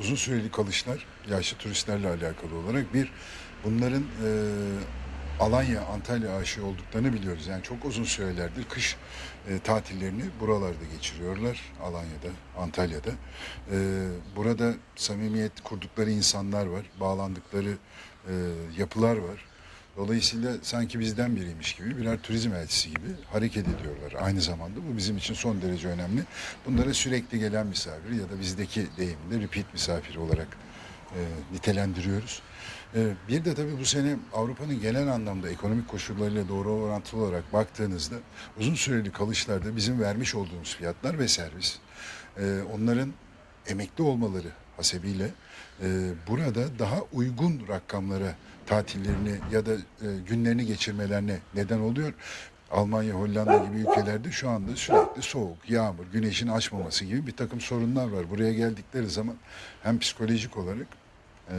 uzun süreli kalışlar yaşlı turistlerle alakalı olarak bir bunların e, Alanya, Antalya aşığı olduklarını biliyoruz. Yani çok uzun sürelerdir kış e, tatillerini buralarda geçiriyorlar. Alanya'da, Antalya'da. E, burada samimiyet kurdukları insanlar var. Bağlandıkları e, yapılar var. Dolayısıyla sanki bizden biriymiş gibi birer turizm elçisi gibi hareket ediyorlar aynı zamanda. Bu bizim için son derece önemli. Bunlara sürekli gelen misafir ya da bizdeki deyimle repeat misafir olarak e, nitelendiriyoruz. E, bir de tabii bu sene Avrupa'nın genel anlamda ekonomik koşullarıyla doğru orantılı olarak baktığınızda uzun süreli kalışlarda bizim vermiş olduğumuz fiyatlar ve servis e, onların emekli olmaları hasebiyle e, burada daha uygun rakamlara tatillerini ya da e, günlerini geçirmelerine neden oluyor. Almanya, Hollanda gibi ülkelerde şu anda sürekli soğuk, yağmur, güneşin açmaması gibi bir takım sorunlar var. Buraya geldikleri zaman hem psikolojik olarak e,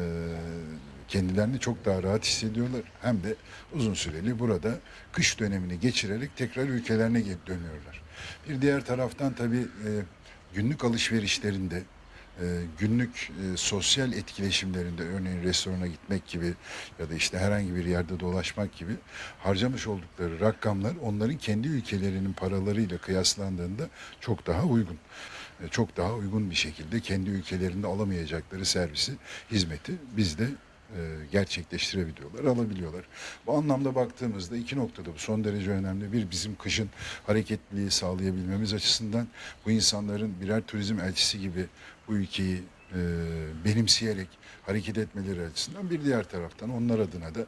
kendilerini çok daha rahat hissediyorlar. Hem de uzun süreli burada kış dönemini geçirerek tekrar ülkelerine dönüyorlar. Bir diğer taraftan tabii e, günlük alışverişlerinde günlük e, sosyal etkileşimlerinde örneğin restorana gitmek gibi ya da işte herhangi bir yerde dolaşmak gibi harcamış oldukları rakamlar onların kendi ülkelerinin paralarıyla kıyaslandığında çok daha uygun. Çok daha uygun bir şekilde kendi ülkelerinde alamayacakları servisi, hizmeti bizde gerçekleştirebiliyorlar, alabiliyorlar. Bu anlamda baktığımızda iki noktada bu son derece önemli. Bir, bizim kışın hareketliliği sağlayabilmemiz açısından bu insanların birer turizm elçisi gibi bu ülkeyi e, benimseyerek hareket etmeleri açısından bir diğer taraftan onlar adına da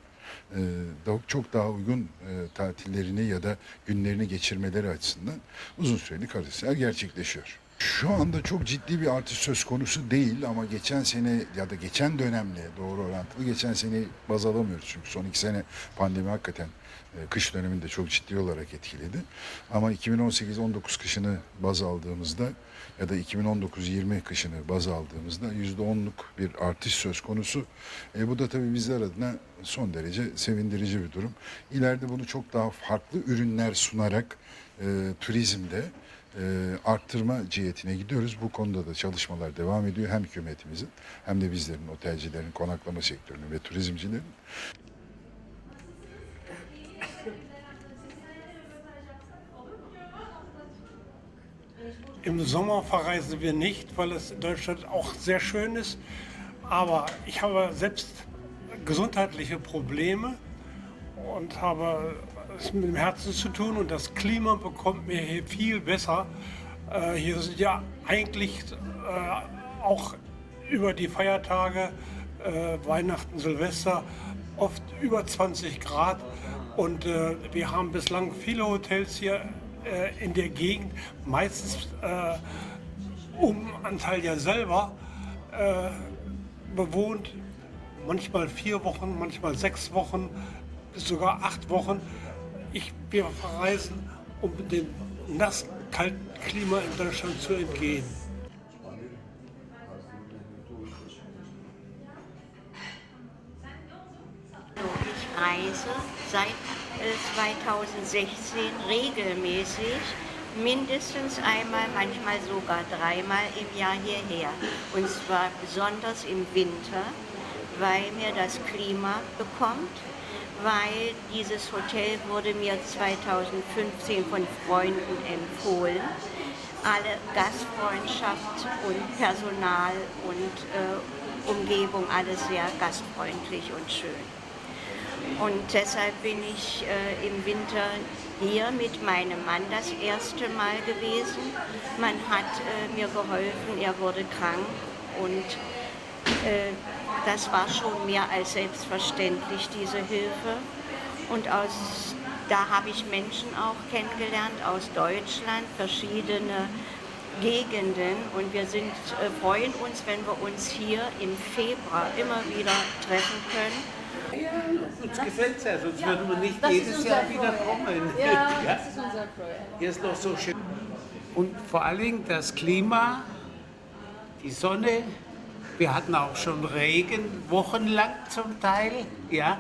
e, daha, çok daha uygun e, tatillerini ya da günlerini geçirmeleri açısından uzun süreli karsiyel gerçekleşiyor. Şu anda çok ciddi bir artış söz konusu değil ama geçen sene ya da geçen dönemle doğru orantılı geçen seneyi baz alamıyoruz. Çünkü son iki sene pandemi hakikaten e, kış döneminde çok ciddi olarak etkiledi. Ama 2018-19 kışını baz aldığımızda ya da 2019-20 kışını baz aldığımızda %10'luk bir artış söz konusu. E, bu da tabii bizler adına son derece sevindirici bir durum. İleride bunu çok daha farklı ürünler sunarak e, turizmde e, arttırma cihetine gidiyoruz. Bu konuda da çalışmalar devam ediyor. Hem hükümetimizin hem de bizlerin, otelcilerin, konaklama sektörünün ve turizmcilerin. Im Sommer verreisen wir nicht, weil es in Deutschland auch sehr schön ist. Aber ich habe selbst gesundheitliche Probleme und habe es mit dem Herzen zu tun und das Klima bekommt mir hier viel besser. Äh, hier sind ja eigentlich äh, auch über die Feiertage, äh, Weihnachten, Silvester, oft über 20 Grad. Und äh, wir haben bislang viele Hotels hier äh, in der Gegend, meistens äh, um Antalya selber, bewohnt. Manchmal vier Wochen, manchmal sechs Wochen, bis sogar acht Wochen. Ich, wir verreisen, um dem nassen, kalten Klima in Deutschland zu entgehen. Ich reise seit äh, 2016 regelmäßig, mindestens einmal, manchmal sogar dreimal im Jahr hierher. Und zwar besonders im Winter, weil mir das Klima bekommt, weil dieses Hotel wurde mir 2015 von Freunden empfohlen. Alle Gastfreundschaft und Personal und äh, Umgebung, alles sehr gastfreundlich und schön. Und deshalb bin ich äh, im Winter hier mit meinem Mann das erste Mal gewesen. Man hat äh, mir geholfen, er wurde krank und das war schon mehr als selbstverständlich, diese Hilfe. Und aus, da habe ich Menschen auch kennengelernt aus Deutschland, verschiedene Gegenden. Und wir sind, äh, freuen uns, wenn wir uns hier im Februar immer wieder treffen können. Uns gefällt es ja, sonst würden wir nicht jedes Jahr wieder kommen. Ja, das ist unser Projekt. Hier ist noch so schön. Und vor allen Dingen das Klima, die Sonne. Wir hatten auch schon Regen, wochenlang zum Teil, ja.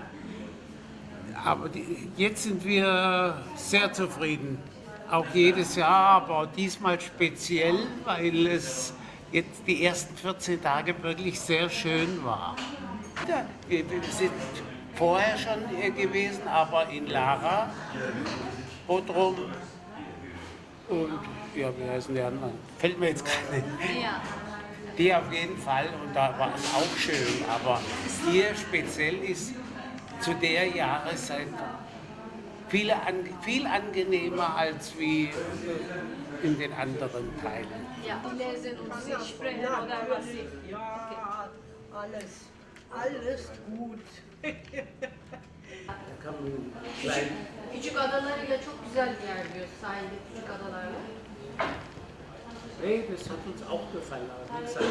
Aber die, jetzt sind wir sehr zufrieden. Auch jedes Jahr, aber diesmal speziell, weil es jetzt die ersten 14 Tage wirklich sehr schön war. Wir, wir sind vorher schon hier gewesen, aber in Lara, Bodrum und ja, wie heißen die anderen? Fällt mir jetzt gerade nicht. Ja. Die auf jeden Fall und da war es auch schön, aber hier speziell ist zu der Jahreszeit viel, an, viel angenehmer als wie in den anderen Teilen. Ja. Die lesen und sie sprechen oder was sie. Ja, alles, alles gut. Küçük adalarıyla çok güzel bir yer diyor sahilde küçük adalarla. Nee, das hat uns auch gefallen. Aber wie gesagt,